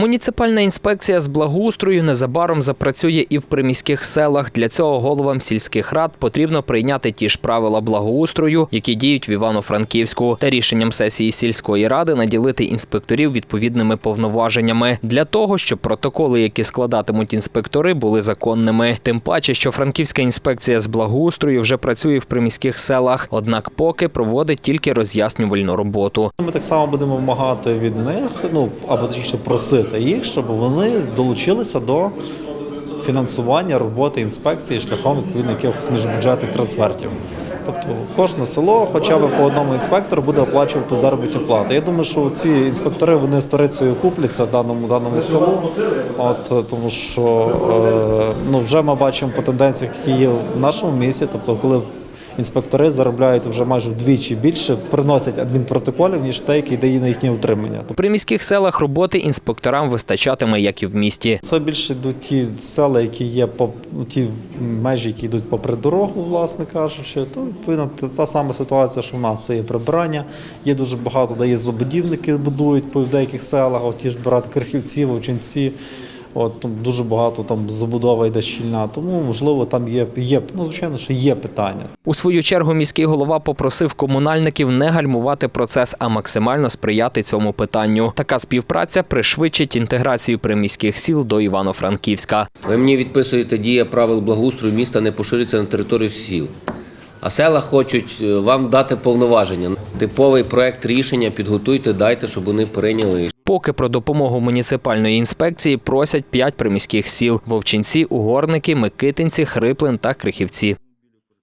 Муніципальна інспекція з благоустрою незабаром запрацює і в приміських селах. Для цього головам сільських рад потрібно прийняти ті ж правила благоустрою, які діють в Івано-Франківську, та рішенням сесії сільської ради наділити інспекторів відповідними повноваженнями для того, щоб протоколи, які складатимуть інспектори, були законними. Тим паче, що Франківська інспекція з благоустрою вже працює в приміських селах, однак поки проводить тільки роз'яснювальну роботу. Ми так само будемо вимагати від них, ну або точніше просити їх, щоб вони долучилися до фінансування роботи інспекції шляхом відповідно якихось міжбюджетних трансфертів. Тобто кожне село, хоча б по одному інспектору, буде оплачувати заробітну плату. Я думаю, що ці інспектори вони сторицею купляться даному даному селу. От е, тому що е, ну вже ми бачимо по тенденціях, які є в нашому місті. Тобто, коли інспектори заробляють вже майже вдвічі більше, приносять адмінпротоколів, ніж те, які йде на їхнє утримання. У приміських селах роботи інспекторам вистачатиме, як і в місті. Це більше йдуть ті села, які є по ті межі, які йдуть попри дорогу, власне кажучи. То відповідно та- сама ситуація, що в нас це є прибирання. Є дуже багато, де є забудівники, будують по деяких селах, от ті ж брати крихівці, вовчинці. От там дуже багато там забудова йде щільна. Тому можливо там є, є ну звичайно, що є питання. У свою чергу міський голова попросив комунальників не гальмувати процес, а максимально сприяти цьому питанню. Така співпраця пришвидшить інтеграцію приміських сіл до Івано-Франківська. Ви мені відписуєте дія правил благоустрою міста не поширюється на територію сіл. А села хочуть е, вам дати повноваження. Типовий проект рішення підготуйте, дайте, щоб вони прийняли. Поки про допомогу муніципальної інспекції просять п'ять приміських сіл: Вовчинці, Угорники, Микитинці, Хриплин та Крихівці.